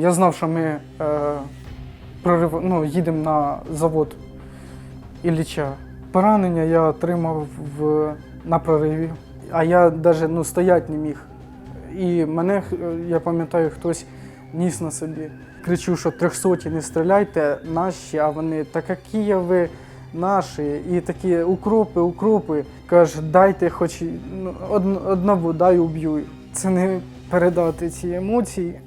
Я знав, що ми е, прорив, ну, їдемо на завод Ілліча. Поранення я отримав в, на прориві, а я навіть ну, стояти не міг. І мене, я пам'ятаю, хтось ніс на собі. Кричу, що трьохсоті не стріляйте, наші, а вони, та які ви наші, і такі укропи, укропи. Каже, дайте хоч ну, од, одного, дай уб'ю. Це не передати ці емоції.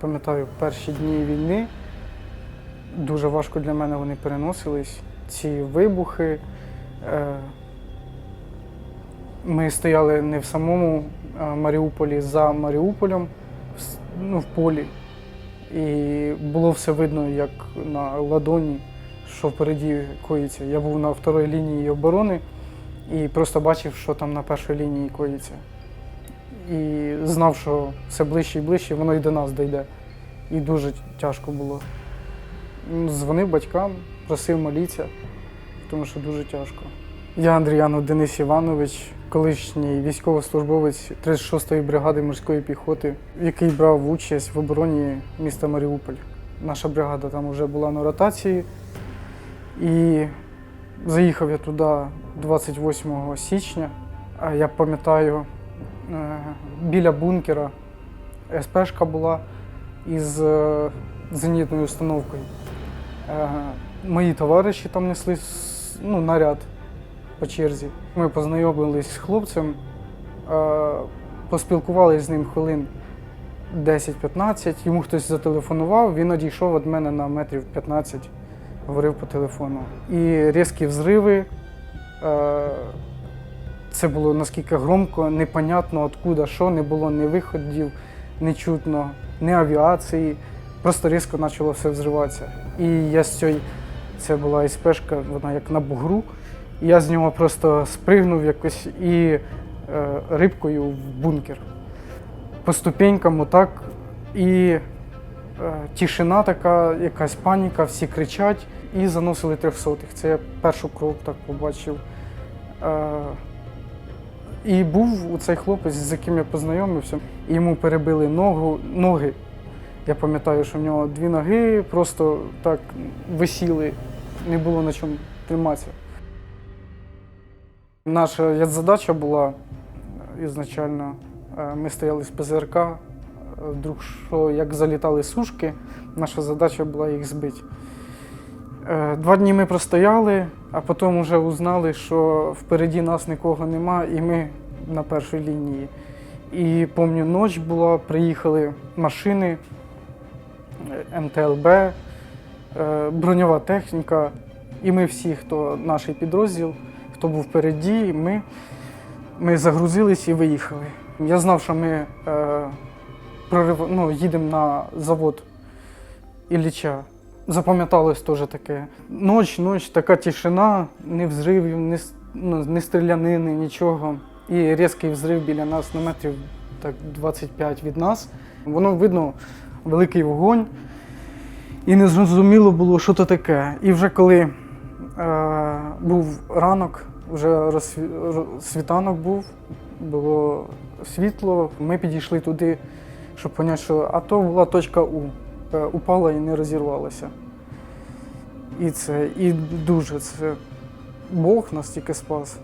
Пам'ятаю, перші дні війни дуже важко для мене вони переносились. Ці вибухи. Е, Ми стояли не в самому е, Маріуполі, за Маріуполем, ну, в полі. І було все видно, як на ладоні, що впереді коїться. Я був на второй лінії оборони і просто бачив, що там на першій лінії коїться. І знав, що все ближче і ближче, воно і до нас дійде. І дуже тяжко було. Дзвонив батькам, просив молитися, тому що дуже тяжко. Я Андріянов Денис Іванович, колишній військовослужбовець 36-ї бригади морської піхоти, який брав участь в обороні міста Маріуполь. Наша бригада там вже була на ротації. І заїхав я туди 28 січня. А Я пам'ятаю, біля бункера СПшка була із е, зенітною установкою. Е, Мої товариші там несли ну, наряд по черзі. Ми познайомились з хлопцем, е, поспілкувалися з ним хвилин 10-15. Йому хтось зателефонував, він одійшов від мене на метрів 15, говорив по телефону. І різкі взриви. Це було наскільки громко, непонятно откуда, що, не було ні виходів, не чутно, ні авіації. Просто різко почало все взриватися. І я з цієї, це була СПшка, вона як на бугру. І я з нього просто спригнув якось і е, рибкою в бункер. По ступенькам отак. І е, тишина така, якась паніка, всі кричать і заносили трьохсотих. Це я першу кров так побачив. Е, і був цей хлопець, з яким я познайомився, і йому перебили ногу, ноги. Я пам'ятаю, що в нього дві ноги просто так висіли, не було на чому триматися. Наша задача була е, ізначально, е, ми стояли з ПЗРК, е, вдруг що як залітали сушки, наша задача була їх збити. Е, Два дні ми простояли, а потім вже узнали, що впереді нас нікого нема, і ми на першій лінії. І пам'ятаю, ніч була, приїхали машини, е, МТЛБ, е, броньова техніка. І ми всі, хто наш підрозділ, хто був впереді, ми, ми загрузились і виїхали. Я знав, що ми е, прорив, ну, їдемо на завод Ілліча. Запам'яталось теж таке. Ноч, ноч, така тишина, ні взривів, ні, ну, ні стрілянини, нічого. І різкий взрив біля нас на метрів так, 25 від нас. Воно видно великий вогонь. І не зрозуміло було, що то таке. І вже коли е, був ранок, вже розсві- світанок був, було світло, ми підійшли туди, щоб зрозуміти, що а то була точка У. Е, Упала і не розірвалася. І це, і дуже це Бог нас тільки спас.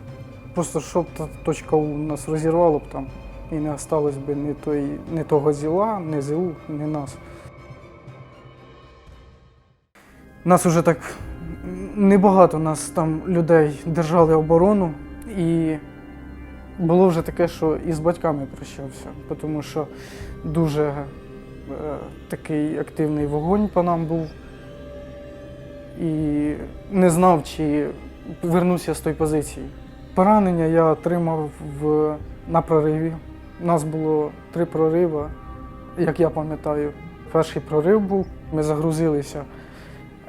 Просто щоб та точка У нас розірвало б там, і не осталось би ні, той, ні того зіла, ні ЗУ, ні нас. Нас уже так небагато нас там людей держали оборону, і було вже таке, що і з батьками прощався, тому що дуже такий активний вогонь по нам був. І не знав, чи повернуся з тої позиції. Поранення я отримав в, на прориві. У нас було три прориви, як я пам'ятаю. Перший прорив був, ми загрузилися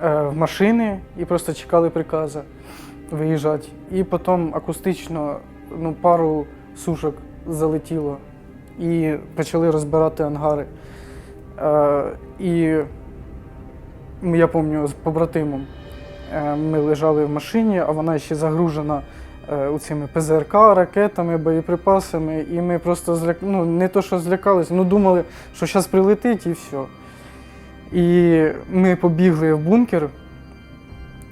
е, в машини і просто чекали приказу виїжджати. І потім акустично ну, пару сушок залетіло і почали розбирати ангари. Е, і я пам'ятаю з побратимом. е, Ми лежали в машині, а вона ще загружена е, цими ПЗРК, ракетами, боєприпасами. І ми просто зляк... ну, не то, що злякалися, ну думали, що зараз прилетить і все. І ми побігли в бункер.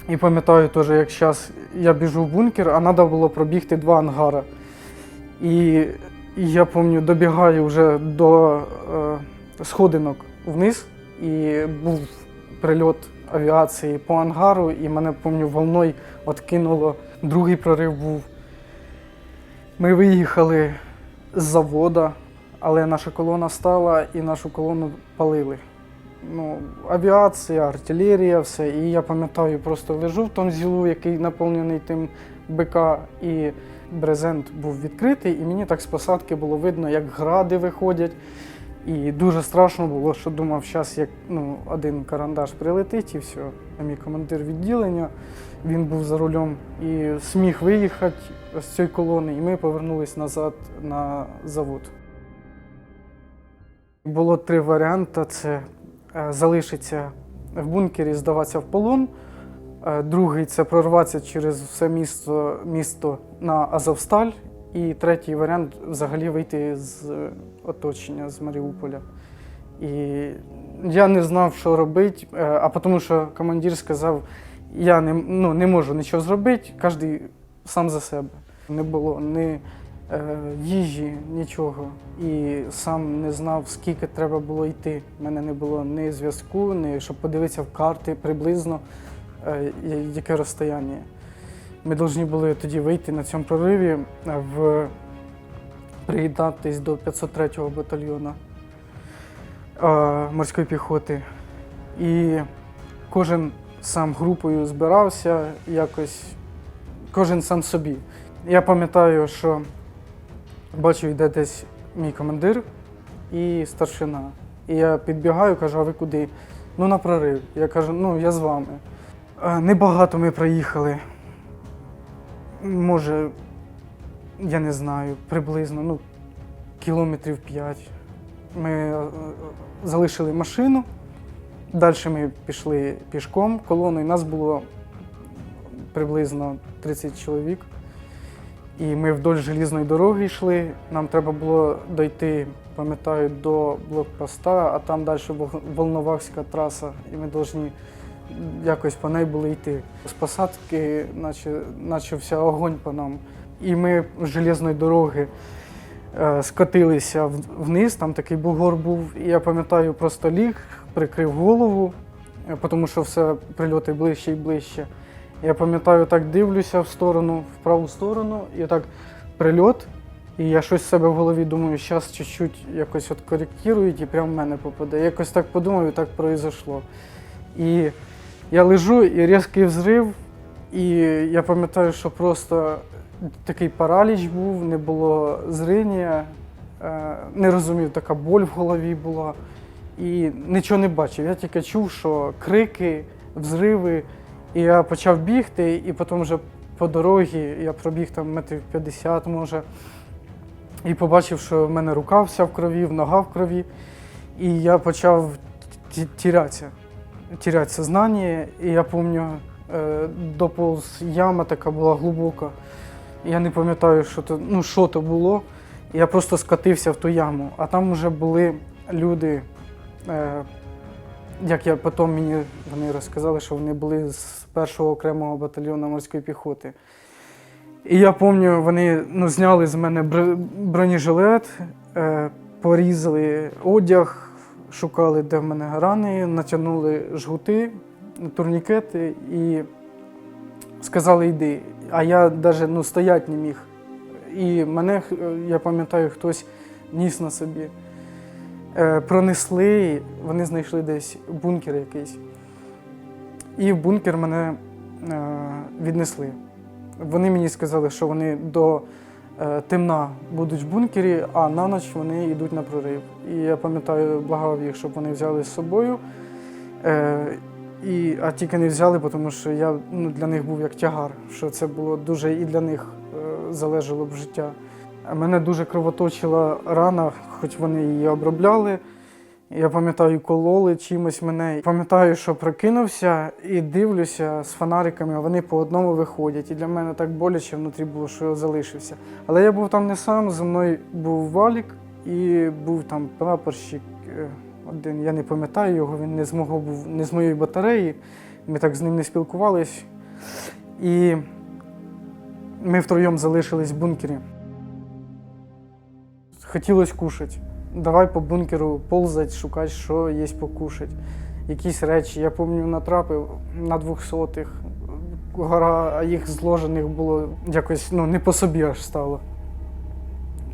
І пам'ятаю теж, як зараз я біжу в бункер, а треба було пробігти два ангара. І, і я пам'ятаю, добігаю вже до е, сходинок вниз, і був прильот авіації по ангару, і мене пам'ятаю, волною откинуло. Другий прорив був. Ми виїхали з завода, але наша колона стала і нашу колону палили. Ну, авіація, артилерія, все. І я пам'ятаю, просто лежу в тому зілу, який наповнений тим БК, і брезент був відкритий, і мені так з посадки було видно, як гради виходять. І дуже страшно було, що думав, зараз як ну, один карандаш прилетить і все. Мій командир відділення, він був за рулем і сміг виїхати з цієї колони, і ми повернулись назад на завод. Було три варіанти: це е, залишитися в бункері, здаватися в полон. Е, Другий це прорватися через все місто, місто на Азовсталь. І третій варіант взагалі вийти з е, оточення з Маріуполя. І я не знав, що робити, е, а тому що командир сказав, я не, ну, не можу нічого зробити, кожен сам за себе. Не було ні е, їжі, нічого. І сам не знав, скільки треба було йти. У мене не було ні зв'язку, ні щоб подивитися в карти приблизно, е, яке розстояння. Ми повинні були тоді вийти на цьому прориві, е, в, приєднатись до 503-го батальйону е, морської піхоти. І кожен сам групою збирався, якось кожен сам собі. Я пам'ятаю, що бачу, йде десь мій командир і старшина. І я підбігаю, кажу, а ви куди? Ну, на прорив. Я кажу, ну я з вами. Е, Небагато ми проїхали. Може, я не знаю, приблизно ну, кілометрів 5. Ми е, е, залишили машину. Далі ми пішли пішком колоною. Нас було приблизно 30 чоловік. І ми вдоль желізної дороги йшли. Нам треба було дойти, пам'ятаю, до блокпоста, а там далі Вол- Волновахська траса, і ми повинні якось по неї були йти. З посадки наче, почався огонь по нам. І ми з железної дороги е, скотилися вниз, там такий бугор був. І я пам'ятаю, просто ліг, прикрив голову, е, тому що все прильоти ближче і ближче. Я пам'ятаю, так дивлюся в сторону, в праву сторону, і так прильот. І я щось в себе в голові думаю, зараз чуть-чуть якось от коректують і прямо в мене попаде. Якось так подумав і так произошло. І я лежу і різкий взрив, і я пам'ятаю, що просто такий параліч був, не було зріння, е, не розумів, така боль в голові була. І нічого не бачив. Я тільки чув, що крики, взриви. І я почав бігти, і потім вже по дорозі я пробіг там метрів 50, може, і побачив, що в мене рука вся в крові, нога в крові. І я почав ті- тірятися, тіряти сознання. І я пам'ятаю, е, доповз яма така була глибока. Я не пам'ятаю, що то, ну, що то було. Я просто скотився в ту яму. А там вже були люди. Е, як я потім мені вони розказали, що вони були з першого окремого батальйону морської піхоти. І я пам'ятаю, вони ну, зняли з мене бронежилет, е, порізали одяг, шукали, де в мене рани, натягнули жгути, турнікети і сказали йди. А я навіть ну, стояти не міг. І мене, я пам'ятаю, хтось ніс на собі. Е, пронесли, вони знайшли десь бункер якийсь. І в бункер мене е, віднесли. Вони мені сказали, що вони до темна будуть в бункері, а на ніч вони йдуть на прорив. І я пам'ятаю, благав їх, щоб вони взяли з собою. Е, і, а тільки не взяли, тому що я ну, для них був як тягар, що це було дуже і для них е, залежало б життя. Мене дуже кровоточила рана, хоч вони її обробляли. Я пам'ятаю, кололи чимось мене. Пам'ятаю, що прокинувся і дивлюся з фонариками, а вони по одному виходять. І для мене так боляче внутрі було, що я залишився. Але я був там не сам, зі мною був валік і був там прапорщик е, один. Я не пам'ятаю його, він не з мого був не з моєї батареї. Ми так з ним не спілкувались. І ми втроєм залишились в бункері. Хотілося кушати. Давай по бункеру ползать, шукати, що є покушати. Якісь речі. Я пам'ятаю, натрапив на двохсотих. Гора, їх зложених було якось ну, не по собі аж стало.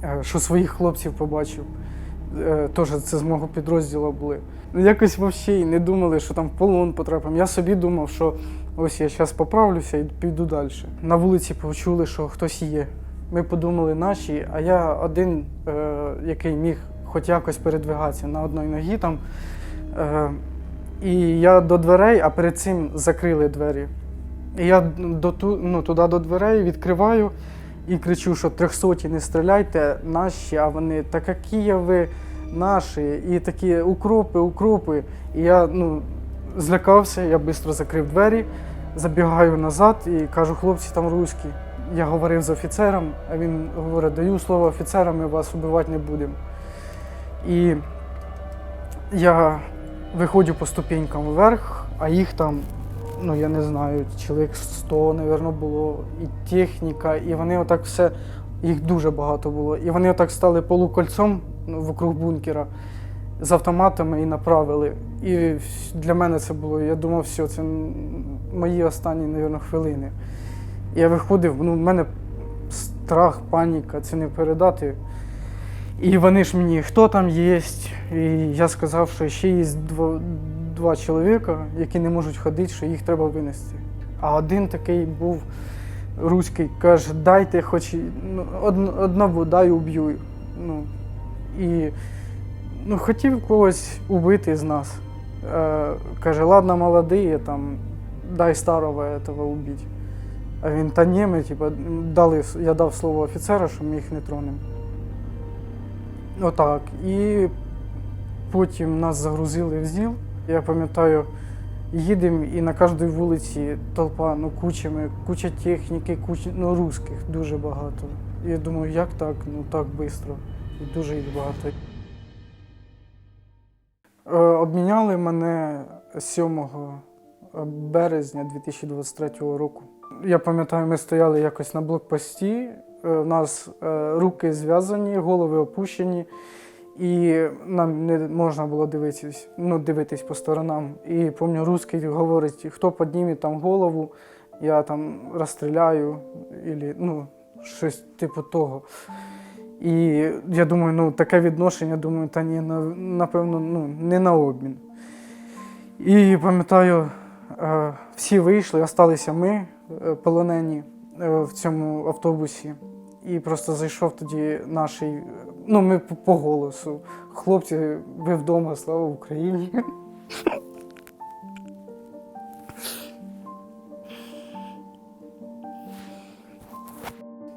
Е, Що своїх хлопців побачив. Е, Теж це з мого підрозділу були. Ну, Якось взагалі не думали, що там в полон потрапимо. Я собі думав, що ось я зараз поправлюся і піду далі. На вулиці почули, що хтось є. Ми подумали наші, а я один, е, який міг хоч якось передвигатися на одній ногі там. Е, і я до дверей, а перед цим закрили двері. І я до, ну, туди до дверей відкриваю і кричу, що трьохсоті не стріляйте, наші, а вони, та які ви наші, і такі укропи, укропи. І я ну, злякався, я швидко закрив двері, забігаю назад і кажу, хлопці там руські. Я говорив з офіцером, а він говорить, даю слово офіцерам, ми вас убивати не будемо. І я виходжу по ступенькам вверх, а їх там, ну я не знаю, чоловік 100, мабуть, було, і техніка, і вони отак все, їх дуже багато було. І вони отак стали полукольцом ну, вокруг бункера з автоматами і направили. І для мене це було, я думав, все, це мої останні, мабуть, хвилини. Я виходив, ну, в мене страх, паніка, це не передати. І вони ж мені, хто там є? І я сказав, що ще є два, два чоловіка, які не можуть ходити, що їх треба винести. А один такий був руський, каже, дайте хоч ну, од- одного, дай уб'ю. Ну, і ну, хотів когось убити з нас. Е, каже, ладно, молодий, там, дай старого этого убити. А він, та ні, ми, типа, дали, я дав слово офіцера, що ми їх не тронемо. Отак. І потім нас загрузили в ЗІЛ. Я пам'ятаю, їдемо і на кожній вулиці толпа, ну, кучами, куча техніки, куча, ну, русських дуже багато. І я думаю, як так? Ну так швидко. І дуже їх багато. Е, Обміняли мене 7 березня 2023 року. Я пам'ятаю, ми стояли якось на блокпості. У нас е, руки зв'язані, голови опущені, і нам не можна було дивитись, ну, дивитись по сторонам. І пам'ятаю, русський говорить, хто підніме там голову, я там розстріляю, ілі, ну, щось типу того. І я думаю, ну таке відношення, думаю, та ні, напевно, ну, не на обмін. І пам'ятаю, е, всі вийшли, залишилися ми, е, полонені е, в цьому автобусі. І просто зайшов тоді наш, ну ми по голосу. Хлопці, ви вдома, слава Україні.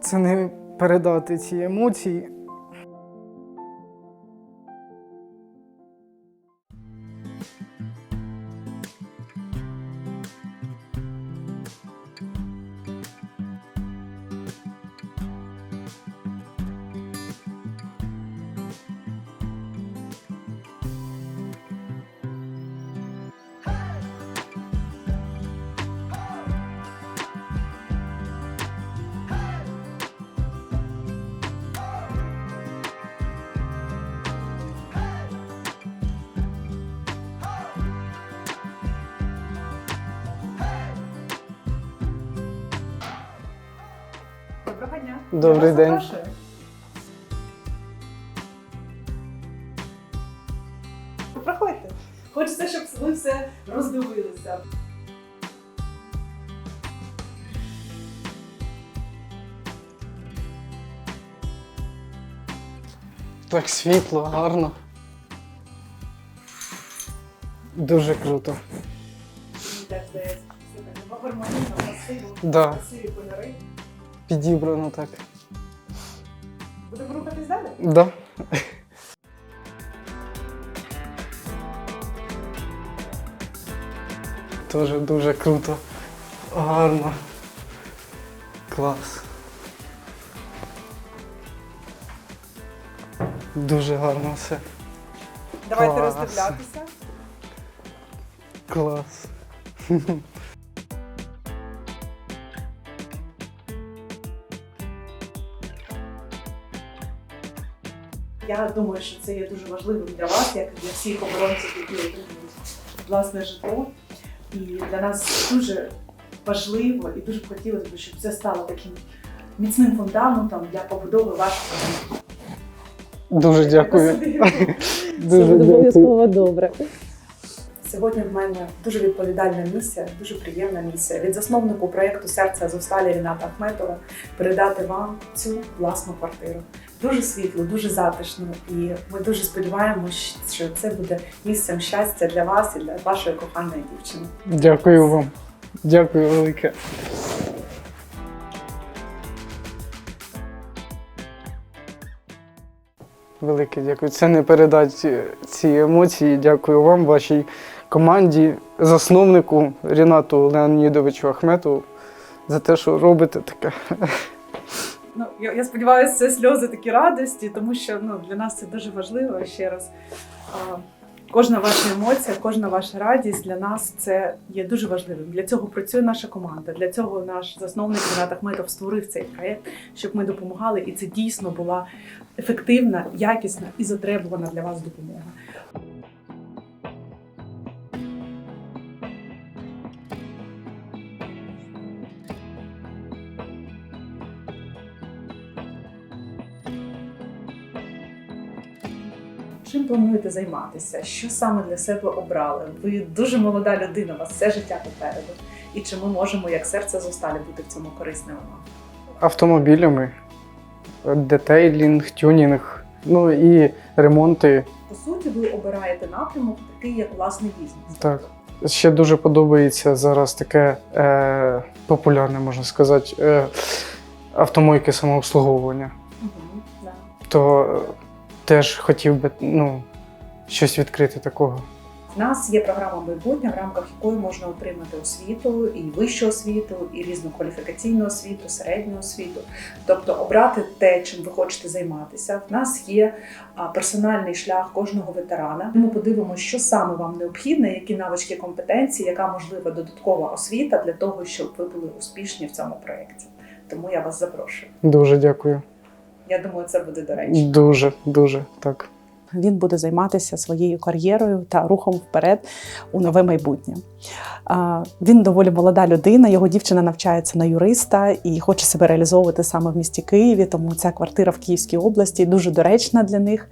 Це не передати ці емоції. Добрий Я вас день. запрошую. Проходьте. Хочеться, щоб ви все роздивилися. Так світло, гарно. Дуже круто. Мені так здається, все так по-гармонійно, красиво, Да. красиві кольори підібрано так. Будемо рухатись далі? Да. Тоже дуже круто, гарно, клас. Дуже гарно все. Давайте Клас. роздивлятися. Клас. Я думаю, що це є дуже важливим для вас, як і для всіх оборонців, які отримують власне житло. І для нас дуже важливо і дуже б хотілося б, щоб це стало таким міцним фундаментом для побудови вашого. Дуже дякую. Це Дуже буде обов'язково добре. Сьогодні в мене дуже відповідальна місія, дуже приємна місія від засновнику проєкту Серце Азовсталі Ріната Ахметова передати вам цю власну квартиру. Дуже світло, дуже затишно, і ми дуже сподіваємося, що це буде місцем щастя для вас і для вашої коханої дівчини. Дякую вам. Дякую велике. Велике дякую. Це не передати ці емоції. Дякую вам, вашій команді, засновнику Рінату Леонідовичу Ахметову за те, що робите таке. Ну я, я сподіваюся, це сльози такі радості, тому що ну для нас це дуже важливо ще раз. А, Кожна ваша емоція, кожна ваша радість для нас це є дуже важливим. Для цього працює наша команда. Для цього наш засновник Рінат Ахметов створив цей проєкт, щоб ми допомагали, і це дійсно була ефективна, якісна і затребувана для вас допомога. Чим плануєте займатися? Що саме для себе обрали? Ви дуже молода людина, у вас все життя попереду. І чи ми можемо, як серце зосталі, бути в цьому корисними? Автомобілями, детейлінг, тюнінг, ну і ремонти. По суті, ви обираєте напрямок такий, як власний бізнес. Так. Ще дуже подобається зараз таке е, популярне, можна сказати, е, автомойки самообслуговування. Угу, да. То е, теж хотів би ну, щось відкрити такого. У нас є програма майбутнє, в рамках якої можна отримати освіту, і вищу освіту, і різну кваліфікаційну освіту, середню освіту. Тобто обрати те, чим ви хочете займатися. В нас є персональний шлях кожного ветерана. Ми подивимося, що саме вам необхідне, які навички компетенції, яка можлива додаткова освіта для того, щоб ви були успішні в цьому проєкті. Тому я вас запрошую. Дуже дякую. Я думаю, це буде до речі. Дуже, дуже так. Він буде займатися своєю кар'єрою та рухом вперед у нове майбутнє. Він доволі молода людина. Його дівчина навчається на юриста і хоче себе реалізовувати саме в місті Києві. Тому ця квартира в Київській області дуже доречна для них.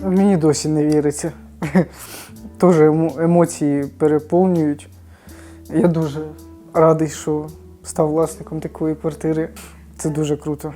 Мені досі не віриться. Теж емо- емоції переповнюють. Я дуже радий, що став власником такої квартири. Це дуже круто.